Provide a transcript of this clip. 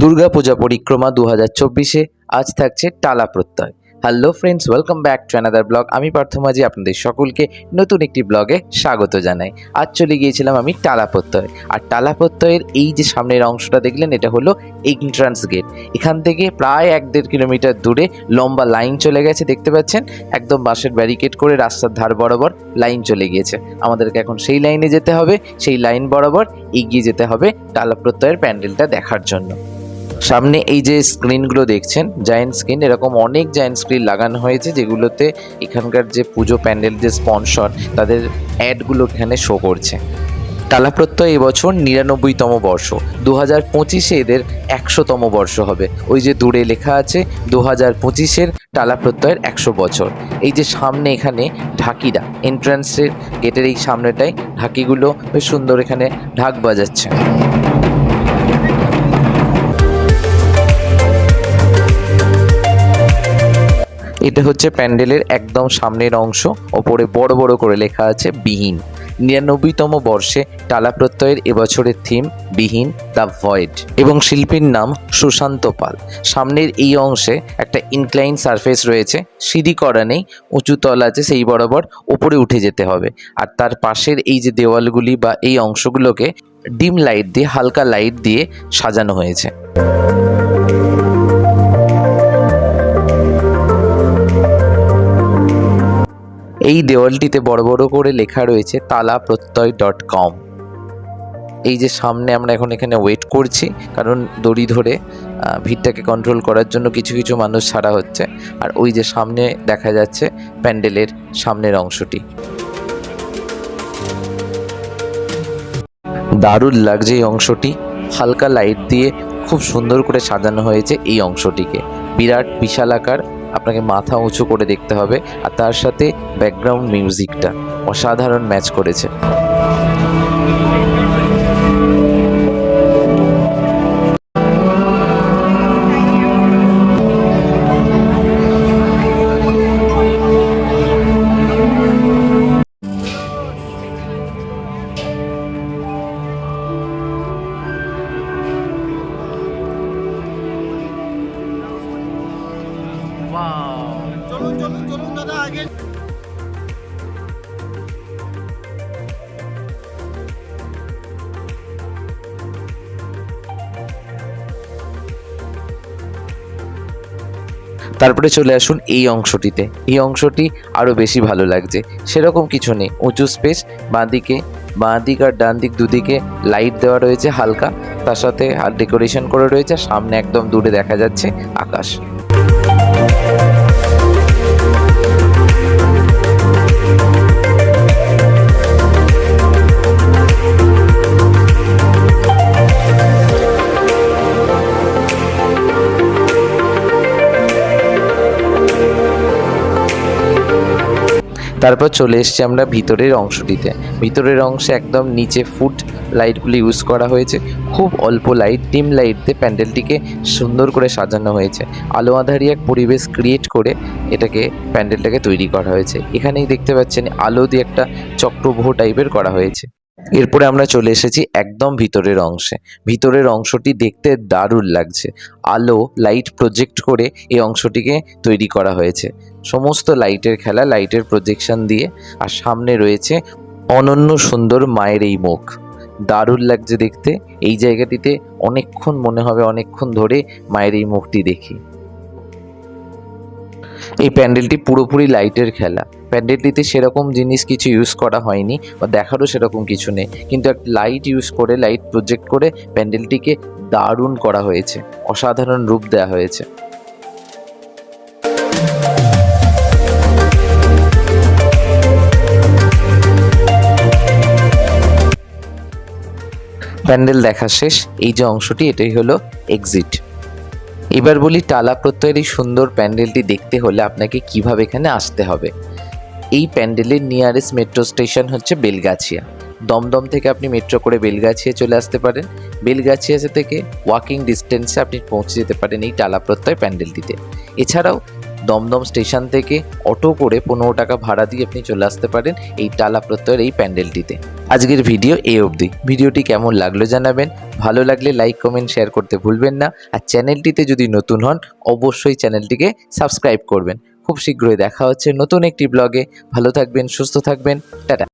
দুর্গাপূজা পরিক্রমা দু হাজার চব্বিশে আজ থাকছে Tala Prattoy. Hello friends welcome back to another blog আমি পার্থ মাঝি, আপনাদের সকলকে নতুন একটি ব্লগে স্বাগত জানাই। আজ চলে গিয়েছিলাম আমি টালা প্রত্যয়। আর টালা প্রত্যয়ের এই যে সামনের অংশটা দেখলেন, এটা হলো এন্ট্রান্স গেট এখান থেকে প্রায় এক দেড় কিলোমিটার দূরে লম্বা লাইন চলে গেছে, দেখতে পাচ্ছেন? একদম বাঁশের ব্যারিকেড করে রাস্তার ধার বরাবর লাইন চলে গিয়েছে। আমাদেরকে এখন সেই লাইনে যেতে হবে। সেই লাইন বরাবর এগিয়ে যেতে হবে টালা প্রত্যয়ের প্যান্ডেলটা দেখার জন্য। সামনে এই যে স্ক্রিনগুলো দেখছেন জায়েন্ট স্ক্রিন এরকম অনেক জায়েন্ট স্ক্রিন লাগানো হয়েছে যেগুলোতে এখানকার যে পুজো প্যান্ডেল, যে স্পন্সর তাদের অ্যাডগুলো এখানে শো করছে। টালা প্রত্যয় এবছর নিরানব্বইতম বর্ষ দু হাজার পঁচিশে এদের একশোতম বর্ষ হবে। ওই যে দূরে লেখা আছে দু হাজার পঁচিশের টালা প্রত্যয়ের একশো বছর। এই যে সামনে এখানে ঢাকিরা এন্ট্রান্সের গেটের এই সামনেটায় ঢাকিগুলো বেশ সুন্দর এখানে ঢাক বাজাচ্ছে। এটা হচ্ছে প্যান্ডেলের একদম সামনের অংশ। ওপরে বড় বড় করে লেখা আছে, বিহীন। নিরানব্বইতম বর্ষে টালা প্রত্যয়ের এবছরের থিম বিহীন দ্য ভয়েড। এবং শিল্পীর নাম সুশান্ত পাল। সামনের এই অংশে একটা ইনক্লাইন সারফেস রয়েছে, সিঁড়ি করা নেই, উঁচু তল আছে, সেই বরাবর ওপরে উঠে যেতে হবে। আর তার পাশের এই যে দেওয়ালগুলি বা এই অংশগুলোকে ডিম লাইট দিয়ে, হালকা লাইট দিয়ে সাজানো হয়েছে। এই দেওয়ালটিতে বড় বড় করে লেখা রয়েছে তালা প্রত্যয় ডট কম। এই যে সামনে আমরা এখন এখানে ওয়েট করছি, কারণ দড়ি ধরে ভিড়টাকে কন্ট্রোল করার জন্য কিছু কিছু মানুষ ছাড়া হচ্ছে। আর ওই যে সামনে দেখা যাচ্ছে প্যান্ডেলের সামনের অংশটি। দারুণ লাগছে এই অংশটি। হালকা লাইট দিয়ে খুব সুন্দর করে সাজানো হয়েছে এই অংশটিকে। বিরাট বিশাল আকার আপনাকে মাথা উঁচু করে দেখতে হবে আর তার সাথে ব্যাকগ্রাউন্ড মিউজিকটা অসাধারণ ম্যাচ করেছে। তারপরে চলে আসুন এই অংশটিতে। এই অংশটি আরও বেশি ভালো লাগছে। সেরকম কিছু নেই। উঁচু স্পেস বাঁ দিকে বাঁ দিক আর ডান দিক দুদিকে লাইট দেওয়া রয়েছে হালকা। তার সাথে আর ডেকোরেশন করে রয়েছে। সামনে একদম দূরে দেখা যাচ্ছে আকাশ। তারপর চলে এসেছি আমরা ভিতরের অংশটিতে। ভিতরের অংশে একদম নিচে ফুট লাইটগুলি ইউজ করা হয়েছে। খুব অল্প লাইট, ডিম লাইট দিয়ে প্যান্ডেলটিকে সুন্দর করে সাজানো হয়েছে। আলো আধারি এক পরিবেশ ক্রিয়েট করে এটাকে প্যান্ডেলটাকে তৈরি করা হয়েছে। এখানেই দেখতে পাচ্ছেন আলো দিয়ে একটা চক্রভূহ টাইপের করা হয়েছে। এরপরে আমরা চলে এসেছি একদম ভিতরের অংশে। ভিতরের অংশটি দেখতে দারুণ লাগছে। আলো লাইট প্রজেক্ট করে এই অংশটিকে তৈরি করা হয়েছে। সমস্ত লাইটের খেলা লাইটের প্রজেকশন দিয়ে। আর সামনে রয়েছে অনন্য সুন্দর মায়ের এই মুখ। দারুণ লাগছে দেখতে। এই জায়গাটিতে অনেকক্ষণ মনে হবে, অনেকক্ষণ ধরে মায়ের এই মুখটি দেখি। এই প্যান্ডেলটি পুরোপুরি লাইটের খেলা। প্যান্ডেলটিতে সেরকম জিনিস কিছু ইউজ করা হয়নি বা দেখারও সেরকম কিছু নেই। কিন্তু একটা লাইট ইউজ করে লাইট প্রজেক্ট করে প্যান্ডেলটিকে দারুণ করা হয়েছে। অসাধারণ রূপ দেওয়া হয়েছে। প্যান্ডেল দেখা শেষ। এই যে অংশটি, এটাই হলো এক্সিট এবার বলি, টালা প্রত্যয়ের এই সুন্দর প্যান্ডেলটি দেখতে হলে আপনাকে কীভাবে এখানে আসতে হবে? এই প্যান্ডেলের নিয়ারেস্ট মেট্রো স্টেশন হচ্ছে বেলগাছিয়া। দমদম থেকে আপনি মেট্রো করে বেলগাছিয়া চলে আসতে পারেন। বেলগাছিয়া থেকে ওয়াকিং ডিস্টেন্সে আপনি পৌঁছে যেতে পারেন এই টালা প্রত্যয় প্যান্ডেলটিতে। এছাড়াও দমদম স্টেশন থেকে অটো করে পনেরো টাকা ভাড়া দিয়ে আপনি চলে আসতে পারেন এই টালা প্রত্যয়ের এই প্যান্ডেলটিতে। আজকের ভিডিও এ অবধি। ভিডিওটি কেমন লাগল জানাবেন। ভালো লাগলে লাইক কমেন্ট শেয়ার করতে ভুলবেন না। আর চ্যানেলটিতে যদি নতুন হন, অবশ্যই চ্যানেলটিকে সাবস্ক্রাইব করবেন। খুব শীঘ্রই দেখা হচ্ছে নতুন একটি ব্লগে ভালো থাকবেন সুস্থ থাকবেন। টাটা।